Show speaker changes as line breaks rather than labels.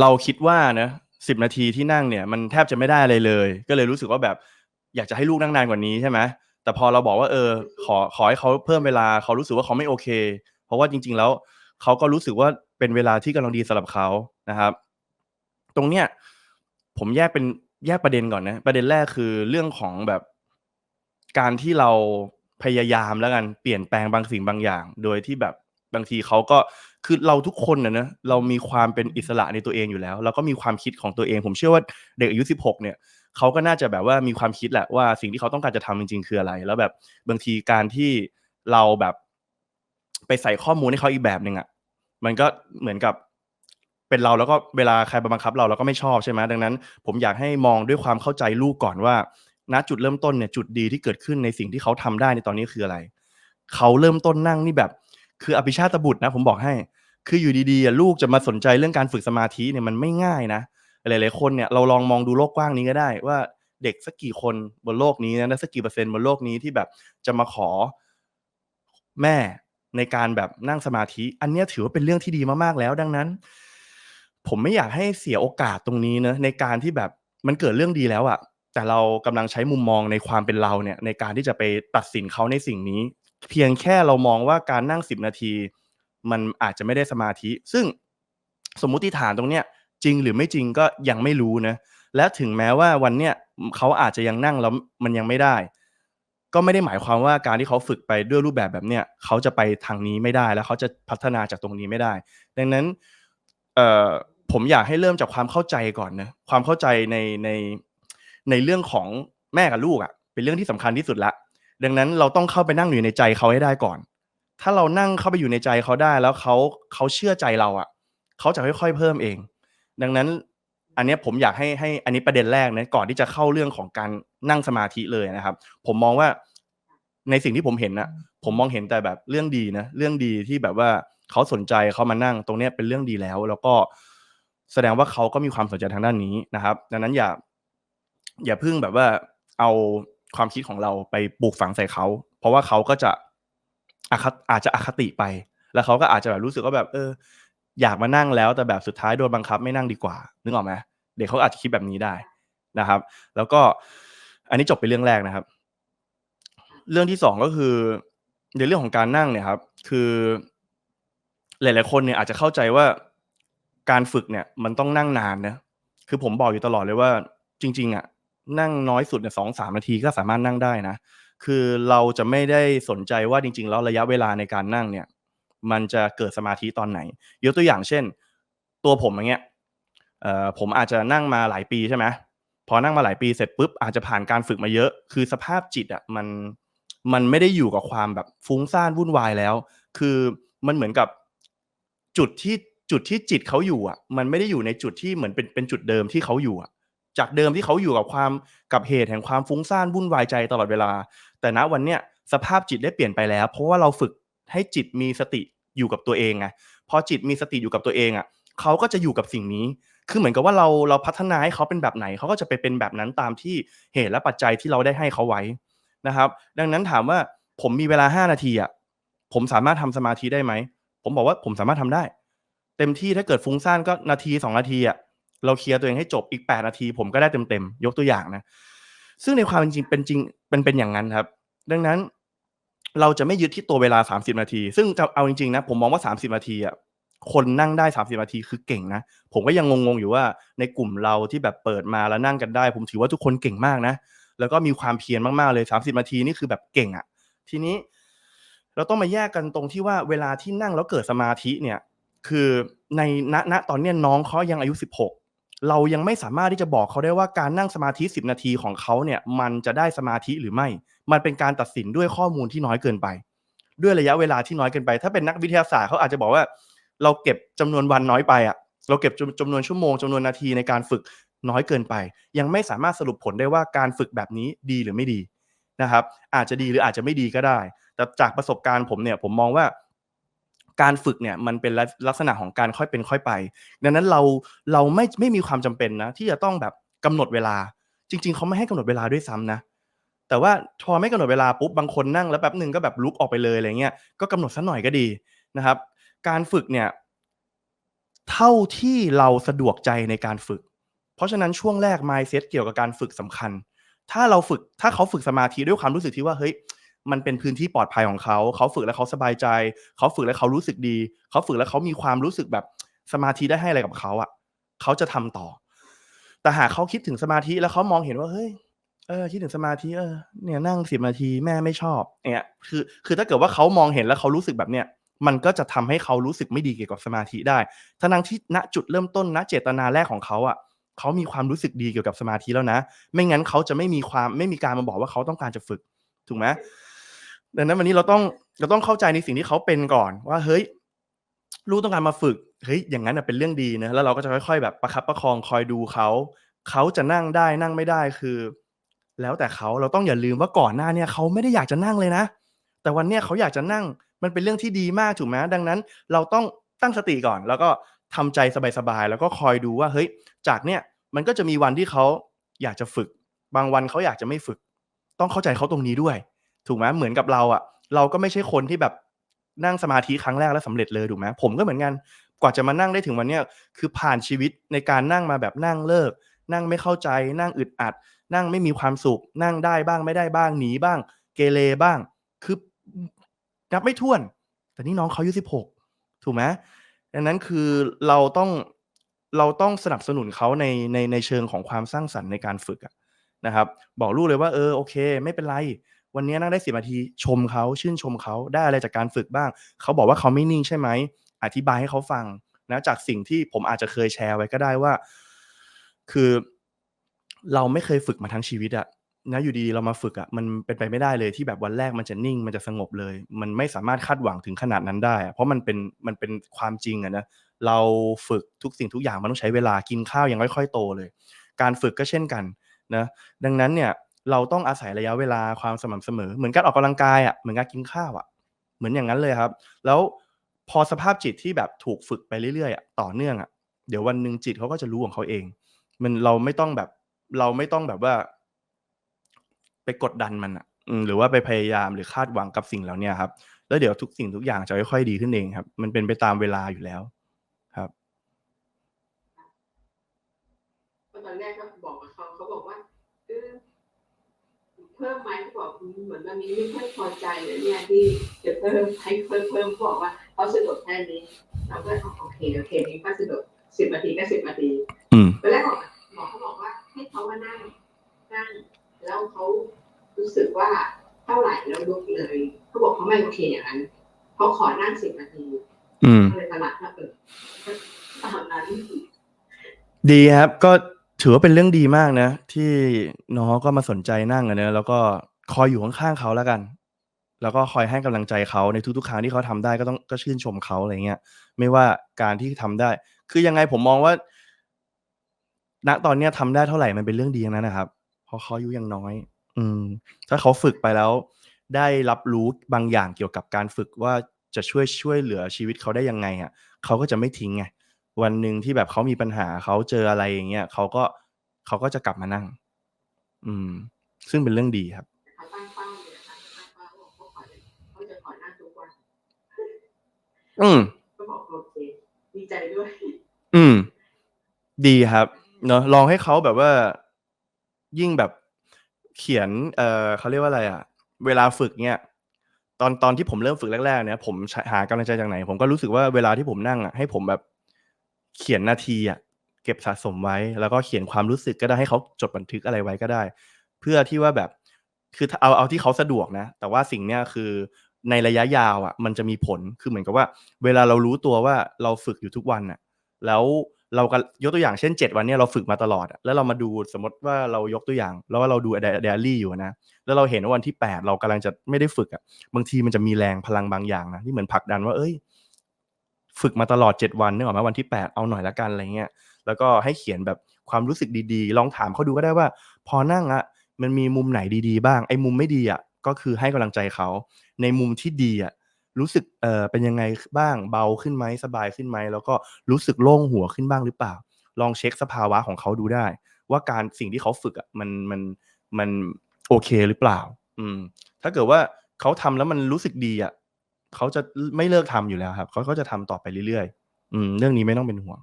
เราคิดว่านะสิบนาทีที่นั่งเนี่ยมันแทบจะไม่ได้อะไรเลย ก็เลยรู้สึกว่าแบบอยากจะให้ลูกนั่งนานกว่านี้ใช่ไหมแต่พอเราบอกว่าเออ ขอขอให้เขาเพิ่มเวลาเขารู้สึกว่าเขาไม่โอเค เพราะว่าจริง ๆ แล้วเขาก็รู้สึกว่าเป็นเวลาที่กำลังดีสำหรับเขานะครับ ตรงเนี้ยผมแยกเป็นแยกประเด็นก่อนนะประเด็นแรกคือเรื่องของแบบการที่เราพยายามแล้วกันเปลี่ยนแปลงบางสิ่งบางอย่าง โดยที่แบบบางทีเขาก็ คือเราทุกคนนะนะเรามีความเป็นอิสระในตัวเองอยู่แล้ว แล้วก็มีความคิดของตัวเอง ผมเชื่อว่าเด็กอายุ 16 เนี่ยเขาก็น่าจะแบบว่ามีความคิดแหละว่าสิ่งที่เขาต้องการจะทำจริงๆคืออะไร แล้วแบบบางทีการที่เราแบบไปใส่ข้อมูลให้เขาอีกแบบหนึ่งอะมันก็เหมือนกับเป็นเราแล้วก็เวลาใครบังคับเราเราก็ไม่ชอบใช่ไหมดังนั้น ผมอยากให้มองด้วยความเข้าใจลูกก่อนว่าณจุดเริ่มต้นเนี่ยจุดดีที่เกิดขึ้นในสิ่งที่เขาทำได้ในตอนนี้คืออะไร เขาเริ่มต้นนั่งนี่แบบ คืออภิชาตบุตรนะ ผมบอกให้ คืออยู่ดีๆลูกจะมาสนใจเรื่องการฝึกสมาธิเนี่ยมันไม่ง่ายนะหลายๆคนเนี่ยเราลองมองดูโลกกว้างนี้ก็ได้ ว่าเด็กสักกี่คนบนโลกนี้นะสักกี่เปอร์เซ็นต์บนโลกนี้ที่แบบจะมาขอแม่ในการแบบนั่งสมาธิ อันนี้ถือว่าเป็นเรื่องที่ดีมากๆแล้วดังนั้น ผมไม่อยากให้เสียโอกาสตรงนี้นะในการที่แบบมันเกิดเรื่องดีแล้วอะแต่เรากำลังใช้มุมมองในความเป็นเราเนี่ยในการที่จะไปตัดสินเขาในสิ่งนี้ เพียงแค่เรามองว่าการนั่งสิบนาที มันอาจจะไม่ได้สมาธิ ซึ่งสมมุติฐานตรงเนี้ยจริงหรือไม่จริงก็ยังไม่รู้นะและถึงแม้ว่าวันเนี้ยเขาอาจจะยังนั่งแล้วมันยังไม่ได้ ก็ไม่ได้หมายความว่าการที่เขาฝึกไปด้วยรูปแบบแบบเนี้ยเขาจะไปทางนี้ไม่ได้แล้วเขาจะพัฒนาจากตรงนี้ไม่ได้ ดังนั้นเอ่อผมอยากให้เริ่มจากความเข้าใจก่อนนะความเข้าใจในในในเรื่องของแม่กับลูกอะ่ะเป็นเรื่องที่สำคัญที่สุดละดังนั้นเราต้องเข้าไปนั่งอยู่ในใจเขาให้ได้ก่อน ถ้าเรานั่งเข้าไปอยู่ในใจเขาได้แล้วเขาเขาเชื่อใจเราอะ่ะเขาจะค่อยๆเพิ่มเอง ดังนั้นอันนี้ผมอยากให้ให้อันนี้ประเด็นแรกนะก่อนที่จะเข้าเรื่องของการนั่งสมาธิเลยนะครับ ผมมองว่าในสิ่งที่ผมเห็นนะผมมองเห็นแต่แบบเรื่องดีนะเรื่องดีที่แบบว่าเขาสนใจเขามานั่งตรงนี้เป็นเรื่องดีแล้ว แล้วก็แสดงว่าเขาก็มีความสนใจทางด้านนี้นะครับ ดังนั้นอย่า อย่าพึ่งแบบว่าเอาความคิดของเราไปปลูกฝังใส่เขา เพราะว่าเขาก็จะ อาจจะอคติไป แล้วเขาก็อาจจะแบบรู้สึกว่าแบบเออ อยากมานั่งแล้วแต่แบบสุดท้ายโดนบังคับไม่นั่งดีกว่า นึกออกไหมเด็กเขาอาจจะคิดแบบนี้ได้นะครับ แล้วก็อันนี้จบไปเรื่องแรกนะครับ เรื่องที่สองก็คือ ในเรื่องของการนั่งเนี่ยครับ คือหลาย ๆ คนเนี่ยอาจจะเข้าใจว่าการฝึกเนี่ย มันต้องนั่งนานนะคือผมบอกอยู่ตลอดเลยว่า จริง ๆ อะ นั่งน้อยสุดเนี่ยสองสามนาทีก็สามารถนั่งได้นะ คือเราจะไม่ได้สนใจว่าจริง ๆ แล้วระยะเวลาในการนั่งเนี่ย มันจะเกิดสมาธิตอนไหน ยกตัวอย่างเช่น ตัวผมอย่างเงี้ยผมอาจจะนั่งมาหลายปีใช่ไหมพอนั่งมาหลายปีเสร็จปุ๊บอาจจะผ่านการฝึกมาเยอะ คือสภาพจิตอะมันมันไม่ได้อยู่กับความแบบฟุ้งซ่านวุ่นวายแล้ว คือมันเหมือนกับจุดที่จุดที่จิตเขาอยู่อะ มันไม่ได้อยู่ในจุดที่เหมือนเป็นเป็นจุดเดิมที่เขาอยู่อะ จากเดิมที่เขาอยู่กับความกับเหตุแห่งความฟุ้งซ่านวุ่นวายใจตลอดเวลา แต่ณวันเนี้ยสภาพจิตได้เปลี่ยนไปแล้ว เพราะว่าเราฝึกให้จิตมีสติอยู่กับตัวเองไงพอจิตมีสติอยู่กับตัวเองอะเขาก็จะอยู่กับสิ่งนี้ คือเหมือนกับว่าเราเราพัฒนาให้เขาเป็นแบบไหนเขาก็จะไปเป็นแบบนั้นตามที่เหตุและปัจจัยที่เราได้ให้เขาไว้นะครับ ดังนั้นถามว่าผมมีเวลาห้านาทีอะผมสามารถทำสมาธิได้ไหม ผมบอกว่าผมสามารถทำได้ เต็มที่ถ้าเกิดฟุ้งซ่านก็นาทีสองนาทีอะเราเคลียร์ตัวเองให้จบอีกแปดนาที ผมก็ได้เต็มๆยกตัวอย่างนะ ซึ่งในความจริงเป็นจริงเป็นเป็นอย่างนั้นครับ ดังนั้นเราจะไม่ยึดที่ตัวเวลาสามสิบนาที ซึ่งจะเอาจริงๆนะผมมองว่าสามสิบนาทีอะคนนั่งได้สามสิบนาทีคือเก่งนะ ผมก็ยังงงๆอยู่ว่าในกลุ่มเราที่แบบเปิดมาแล้วนั่งกันได้ ผมถือว่าทุกคนเก่งมากนะ แล้วก็มีความเพียรมากๆเลยสามสิบนาทีนี่คือแบบเก่งอะ ทีนี้ เราต้องมาแยกกันตรงที่ว่าเวลาที่นั่งแล้วเกิดสมาธิเนี่ย คือในณณตอนนี้น้องเขายังอายุ 16 เรายังไม่สามารถที่จะบอกเขาได้ว่าการนั่งสมาธิ 10 นาทีของเขาเนี่ยมันจะได้สมาธิหรือไม่ มันเป็นการตัดสินด้วยข้อมูลที่น้อยเกินไป ด้วยระยะเวลาที่น้อยเกินไป ถ้าเป็นนักวิทยาศาสตร์เขาอาจจะบอกว่า เราเก็บจำนวนวันน้อยไปอะเราเก็บจำนวนชั่วโมงจำนวนนาทีในการฝึกน้อยเกินไป ยังไม่สามารถสรุปผลได้ว่าการฝึกแบบนี้ดีหรือไม่ดีนะครับอาจจะดีหรืออาจจะไม่ดีก็ได้ แต่จากประสบการณ์ผมเนี่ยผมมองว่า การฝึกเนี่ยมันเป็นลักษณะของการค่อยเป็นค่อยไป ดังนั้นเราเราไม่ไม่มีความจำเป็นนะ ที่จะต้องแบบกำหนดเวลา จริง ๆเขาไม่ให้กำหนดเวลาด้วยซ้ำนะ แต่ว่าพอไม่กำหนดเวลาปุ๊บบางคนนั่งแล้วแป๊บหนึ่งก็แบบลุกออกไปเลยอะไรเงี้ยก็กำหนดสักหน่อยก็ดีนะครับ การฝึกเนี่ยเท่าที่เราสะดวกใจในการฝึก เพราะฉะนั้นช่วงแรก mindset เกี่ยวกับการฝึกสำคัญ ถ้าเราฝึกถ้าเขาฝึกสมาธิด้วยความรู้สึกที่ว่าเฮ้ย มันเป็นพื้นที่ปลอดภัยของเขา เขาฝึกแล้วเขาสบายใจ เขาฝึกแล้วเขารู้สึกดี เขาฝึกแล้วเขามีความรู้สึกแบบสมาธิได้ให้อะไรกับเขาอะ เขาจะทำต่อ แต่หากเขาคิดถึงสมาธิแล้วเขามองเห็นว่าเฮ้ยเออคิดถึงสมาธิเออเนี่ยนั่งสิบนาทีแม่ไม่ชอบเนี่ยคือคือถ้าเกิดว่าเขามองเห็นแล้วเขารู้สึกแบบเนี้ยมันก็จะทำให้เขารู้สึกไม่ดีเกี่ยวกับสมาธิได้ ทั้งที่ณจุดเริ่มต้นณเจตนาแรกของเขาอะเขามีความรู้สึกดีเกี่ยวกับสมาธิแล้วนะ ไม่งั้นเขาจะไม่มีความไม่มีการมาบอกว่าเขาต้องการจะฝึก ถูกไหม ดังนั้นวันนี้เราต้องเราต้องเข้าใจในสิ่งที่เขาเป็นก่อน ว่าเฮ้ยลูกต้องการมาฝึกเฮ้ยอย่างนั้นเป็นเรื่องดีนะแล้วเราก็จะค่อยๆ แบบประคับประคองคอยดูเขาเขาจะนั่งได้นั่งไม่ได้คือ แล้วแต่เขาเราต้องอย่าลืมว่าก่อนหน้าเนี่ยเขาไม่ได้อยากจะนั่งเลยนะ แต่วันเนี้ยเขาอยากจะนั่งมันเป็นเรื่องที่ดีมากถูกไหมดังนั้น เราต้องตั้งสติก่อน แล้วก็ทำใจสบายๆแล้วก็คอยดูว่าเฮ้ยจากเนี่ยมันก็จะมีวันที่เขาอยากจะฝึก บางวันเขาอยากจะไม่ฝึก ต้องเข้าใจเขาตรงนี้ด้วย ถูกไหมเหมือนกับเราอะ เราก็ไม่ใช่คนที่แบบนั่งสมาธิครั้งแรกแล้วสำเร็จเลยถูกไหมผมก็เหมือนกันกว่าจะมานั่งได้ถึงวันนี้คือผ่านชีวิตในการนั่งมาแบบนั่งเลิก นั่งไม่เข้าใจ นั่งอึดอัด นั่งไม่มีความสุข นั่งได้บ้างไม่ได้บ้างหนีบ้าง เกเรบ้าง คือนับไม่ถ้วน แต่นี่น้องเขาอายุสิบหกถูกไหมดังนั้นคือเราต้องเราต้องสนับสนุนเขาในในในเชิงของความสร้างสรรค์ในการฝึกอะนะครับ บอกลูกเลยว่าเออโอเค ไม่เป็นไร วันนี้นั่งได้สิบนาทีชมเขาชื่นชมเขาได้อะไรจากการฝึกบ้าง เขาบอกว่าเขาไม่นิ่งใช่ไหมอธิบายให้เขาฟังนะจากสิ่งที่ผมอาจจะเคยแชร์ไว้ก็ได้ว่า คือเราไม่เคยฝึกมาทั้งชีวิตอะนะอยู่ดีๆเรามาฝึกอะมันเป็นไปไม่ได้เลยที่แบบวันแรกมันจะนิ่งมันจะสงบเลย มันไม่สามารถคาดหวังถึงขนาดนั้นได้อะเพราะมันเป็นมันเป็นความจริงอะนะเราฝึกทุกสิ่งทุกอย่างมันต้องใช้เวลากินข้าวยังค่อยๆโตเลย การฝึกก็เช่นกันนะดังนั้นเนี่ย เราต้องอาศัยระยะเวลาความสม่ำเสมอ เหมือนการออกกำลังกายอะเหมือนการกินข้าวอะเหมือนอย่างนั้นเลยครับ แล้วพอสภาพจิตที่แบบถูกฝึกไปเรื่อยๆอะต่อเนื่องอะเดี๋ยววันหนึ่งจิตเขาก็จะรู้ของเขาเอง มันเราไม่ต้องแบบ เราไม่ต้องแบบว่า ไปกดดันมันอะหรือว่าไปพยายามหรือคาดหวังกับสิ่งเหล่านี้ครับ แล้วเดี๋ยวทุกสิ่งทุกอย่างจะค่อยๆดีขึ้นเองครับ มันเป็นไปตามเวลาอยู่แล้วครับ
ตอนแรกก็บอกกับเขาเขาบอกว่า พิ่มไหมเขาบอกเหมือนมันมีไม่ค่อยพอใจเลยเนี่ยที่จะเพิ่มให้เพิ่มเพิ่มเขาบอกว่าเขาสะดวกแค่นี้เราก็โอเคโอเคนี้ก็สะดวกสิบนาทีก็สิบนาที
อืม
ตอนแรกบอกหมอเขาบอกว่าให้เขามานั่งนั่งแล้วเขารู้สึกว่าเท่าไหร่แล้วลุกเลยเขาบอกเขาไม่โอเคอย่างนั้นเขาขอนั่งสิบนาที
อืม
ก็เลยตลาดถ้าเปิดตามนั้น
ดีครับก็ ถือว่าเป็นเรื่องดีมากนะ ที่น้องก็มาสนใจนั่งอะนะแล้วก็คอยอยู่ข้างๆเขาแล้วกัน แล้วก็คอยให้กำลังใจเขาในทุกๆ ครั้งที่เขาทำได้ก็ต้องก็ชื่นชมเขาอะไรเงี้ยไม่ว่าการที่ทำได้ คือยังไงผมมองว่า ณตอนเนี้ยทำได้เท่าไหร่มันเป็นเรื่องดีทั้งนั้นนะครับ เพราะเขาอายุยังน้อย อืม ถ้าเขาฝึกไปแล้ว ได้รับรู้บางอย่างเกี่ยวกับการฝึกว่าจะช่วยช่วยเหลือชีวิตเขาได้ยังไงอะเขาก็จะไม่ทิ้งไง วันหนึ่งที่แบบเขามีปัญหาเขาเจออะไรอย่างเงี้ยเขาก็เขาก็จะกลับมานั่ง อืม ซึ่งเป็นเรื่องดีครับ
อื
ม
ก็บอกโอเคดีใจด้วย
อืม ดีครับ เนอะลองให้เขาแบบว่า ยิ่งแบบเขียน เอ่อเขาเรียกว่าอะไรอะ เวลาฝึกเนี่ยตอนตอนที่ผมเริ่มฝึกแรกๆเนี่ยผมหากำลังใจจากไหน ผมก็รู้สึกว่าเวลาที่ผมนั่งอะให้ผมแบบ เขียนนาทีอะเก็บสะสมไว้ แล้วก็เขียนความรู้สึกก็ได้ให้เขาจดบันทึกอะไรไว้ก็ได้ เพื่อที่ว่าแบบคือเอาเอาที่เขาสะดวกนะ แต่ว่าสิ่งเนี้ยคือในระยะยาวอะ มันจะมีผลคือเหมือนกับว่า เวลาเรารู้ตัวว่าเราฝึกอยู่ทุกวันอะ แล้วเราก็ยกตัวอย่างเช่น 7 วันเนี้ยเราฝึกมาตลอด แล้วเรามาดูสมมติว่าเรายกตัวอย่าง แล้วว่าเราดูไดอารี่อยู่นะแล้วเราเห็นว่าวันที่ 8 เรากำลังจะไม่ได้ฝึกอะบางทีมันจะมีแรงพลังบางอย่างนะที่เหมือนผลักดันว่าเอ้ย ฝึกมาตลอด 7 วันนึกออกไหมวันที่ 8 เอาหน่อยละกันอะไรเงี้ยแล้วก็ให้เขียนแบบความรู้สึกดีๆ ลองถามเขาดูก็ได้ว่า พอนั่งอะมันมีมุมไหนดีๆ บ้างไอ้มุมไม่ดีอะก็คือให้กำลังใจเขาในมุมที่ดีอะรู้สึกเอ่อเป็นยังไงบ้างเบาขึ้นไหมสบายขึ้นไหมแล้วก็รู้สึกโล่งหัวขึ้นบ้างหรือเปล่า ลองเช็คสภาวะของเขาดูได้ ว่าการสิ่งที่เขาฝึกอะมันมันมันโอเคหรือเปล่า อืม ถ้าเกิดว่าเขาทำแล้วมันรู้สึกดีอะ เขาจะไม่เลิกทำอยู่แล้วครับเขาก็จะทำต่อไปเรื่อยๆ อืม เรื่องนี้ไม่ต้องเป็นห่วง